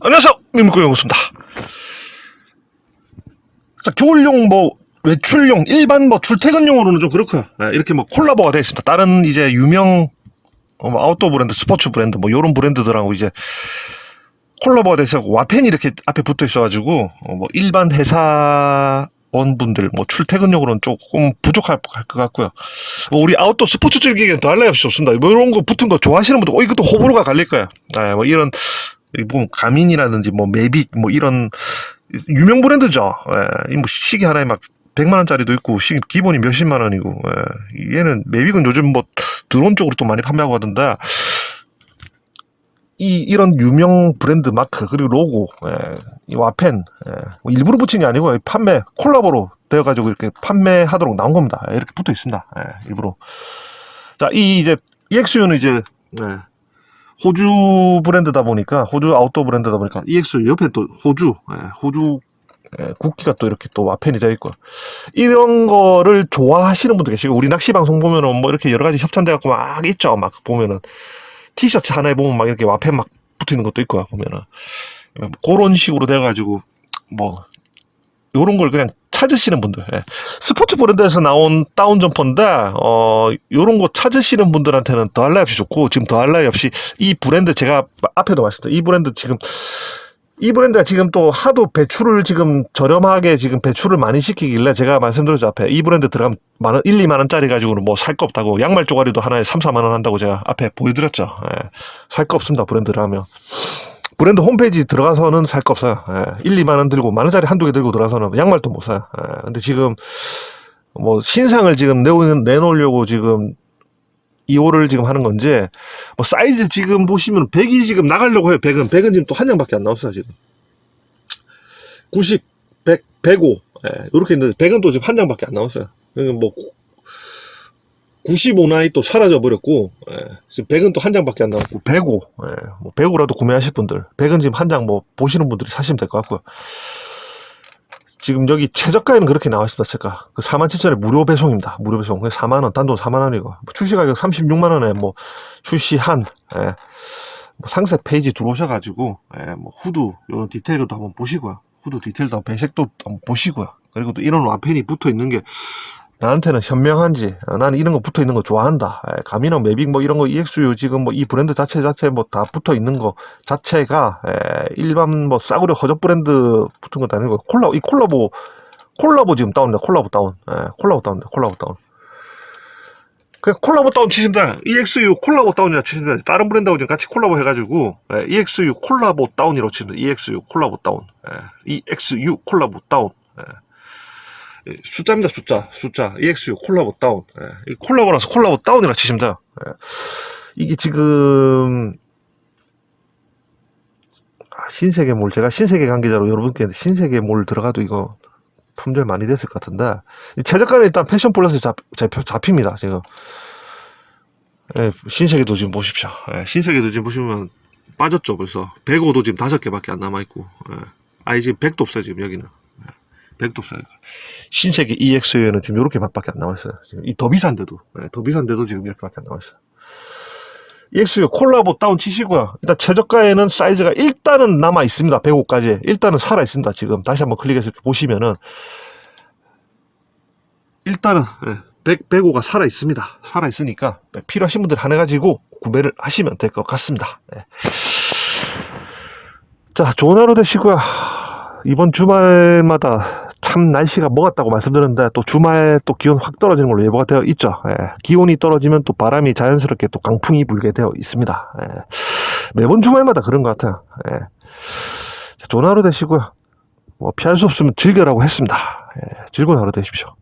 안녕하세요. 민물고 연구소입니다. 자, 겨울용 뭐 외출용 일반 뭐 출퇴근용으로는 좀 그렇고요. 예, 이렇게 뭐 콜라보가 되어 있습니다. 다른 이제 유명 어, 뭐 아웃도어 브랜드, 스포츠 브랜드 뭐 요런 브랜드들하고 이제 콜라보가 돼 있어 와펜이 이렇게 앞에 붙어 있어가지고 어, 뭐 일반 회사 원분들 뭐 출퇴근용으로는 조금 부족할 것 같고요. 뭐 우리 아웃도어 스포츠 즐기기엔 더할 나위 없이 좋습니다. 뭐 이런 거 붙은 거 좋아하시는 분들, 어 이것도 호불호가 갈릴 거예요. 아, 뭐 이런 뭐 가민이라든지 뭐 메빅 뭐 이런 유명 브랜드죠. 예, 이뭐 시계 하나에 막 100만 원짜리도 있고 시계 기본이 몇십만 원이고 예, 얘는 메빅은 요즘 뭐 드론 쪽으로 또 많이 판매하고 하던데 이 이런 유명 브랜드 마크 그리고 로고 예, 이 와펜 예, 뭐 일부러 붙인 게 아니고 이 판매 콜라보로 되어 가지고 이렇게 판매하도록 나온 겁니다. 예, 이렇게 붙어 있습니다. 예, 일부러 자 이 이제 EXU는 이제 예, 호주 브랜드다 보니까 호주 아웃도어 브랜드다 보니까 EXU 옆에 또 호주 예, 호주 예, 국기가 또 이렇게 또 와펜이 되어 있고. 이런 거를 좋아하시는 분들 계시고 우리 낚시 방송 보면은 뭐 이렇게 여러 가지 협찬돼 갖고 막 있죠. 막 보면은 티셔츠 하나에 보면 막 이렇게 와펜 막 붙어 있는 것도 있고 보면은. 그런 식으로 돼가지고 뭐 요런 걸 그냥 찾으시는 분들 예. 스포츠 브랜드에서 나온 다운 점퍼인데 어 요런 거 찾으시는 분들한테는 더할 나위 없이 좋고 지금 더할 나위 없이 이 브랜드 제가 앞에도 말씀드렸 이 브랜드 지금 이 브랜드가 지금 또 하도 배출을 지금 저렴하게 지금 배출을 많이 시키길래 제가 말씀드렸죠 앞에 이 브랜드 들어가면 만 원, 1, 2만 원짜리 가지고는 뭐 살 거 없다고 양말 쪼가리도 하나에 3, 4만 원 한다고 제가 앞에 보여드렸죠. 예. 살거 없습니다 브랜드를 하면. 브랜드 홈페이지 들어가서는 살 거 없어요. 예. 1, 2만 원 들고 만 원짜리 한두 개 들고 들어가서는 양말도 못 사요. 예. 근데 지금 뭐 신상을 지금 내놓으려고 지금 2호를 지금 하는 건지 뭐 사이즈 지금 보시면 100이 지금 나가려고 해요. 100은 100은 지금 또 한 장밖에 안 나왔어요 지금. 90, 100, 105 예, 이렇게 있는데 100은 또 지금 한 장밖에 안 나왔어요. 그러니까 뭐 95나이 또 사라져 버렸고 예, 지금 100은 또 한 장밖에 안 나왔고 105 예, 뭐 105라도 구매하실 분들 100은 지금 한 장 뭐 보시는 분들이 사시면 될 것 같고요. 지금 여기 최저가에는 그렇게 나와 있습니다. 제가 그 47,000원에 무료 배송입니다. 무료 배송. 그 4만 원, 단돈 4만 원이고 뭐 출시 가격 36만 원에 뭐 출시한 예. 뭐 상세 페이지 들어오셔가지고 예, 뭐 후드 이런 디테일도 한번 보시고요. 후드 디테일도 배색도 한번 보시고요. 그리고 또 이런 와펜이 붙어 있는 게 나한테는 현명한지 어, 나는 이런 거 붙어 있는 거 좋아한다. 예, 가미나 매빅 뭐 이런 거 EXU 지금 뭐 이 브랜드 자체 자체 뭐 다 붙어 있는 거 자체가 예, 일반 뭐 싸구려 허접 브랜드 붙은 것도 아니고 콜라 이 콜라보 콜라보 지금 다운입니다. 콜라보 다운. 예, 콜라보 다운입니다. 콜라보 다운. 그 콜라보 다운 치십니다. EXU 콜라보 다운이라 치십니다. 다른 브랜드하고 지금 같이 콜라보 해가지고 예, EXU 콜라보 다운이라고 치십니다. EXU 콜라보 다운. 예, EXU 콜라보 다운. 숫자입니다 숫자. 숫자. EXU 콜라보 다운. 예, 이 콜라보라서 콜라보 다운이라 돼요 예. 이게 지금 아, 신세계 몰 제가 신세계 관계자로 여러분께 신세계 몰 들어가도 이거 품절 많이 됐을 것 같은데 이 최저가는 일단 패션 플러스 잡, 잡, 잡힙니다 지금. 예, 신세계도 지금 보십시오. 예, 신세계도 지금 보시면 빠졌죠 벌써. 105도 지금 다섯 개밖에 안 남아있고 예. 아니 지금 100도 없어요 지금 여기는 100도 없어요. 신세계 EX에는 지금 이렇게 밖에 안 나왔어요. 지금 이 더 비싼데도, 예, 더 비싼데도 지금 이렇게 밖에 안 나왔어요. EXU 콜라보 다운 치시고요. 일단 최저가에는 사이즈가 일단은 남아 있습니다. 105까지. 일단은 살아 있습니다. 지금 다시 한번 클릭해서 이렇게 보시면은 일단은 예, 100, 105가 살아 있습니다. 살아 있으니까 필요하신 분들 하나 가지고 구매를 하시면 될 것 같습니다. 예. 자, 좋은 하루 되시고요. 이번 주말마다 참 날씨가 먹었다고 말씀드렸는데 또 주말 또 기온 확 떨어지는 걸로 예보가 되어 있죠. 예, 기온이 떨어지면 또 바람이 자연스럽게 또 강풍이 불게 되어 있습니다. 예, 매번 주말마다 그런 것 같아요. 예, 좋은 하루 되시고요. 뭐 피할 수 없으면 즐겨라고 했습니다. 예, 즐거운 하루 되십시오.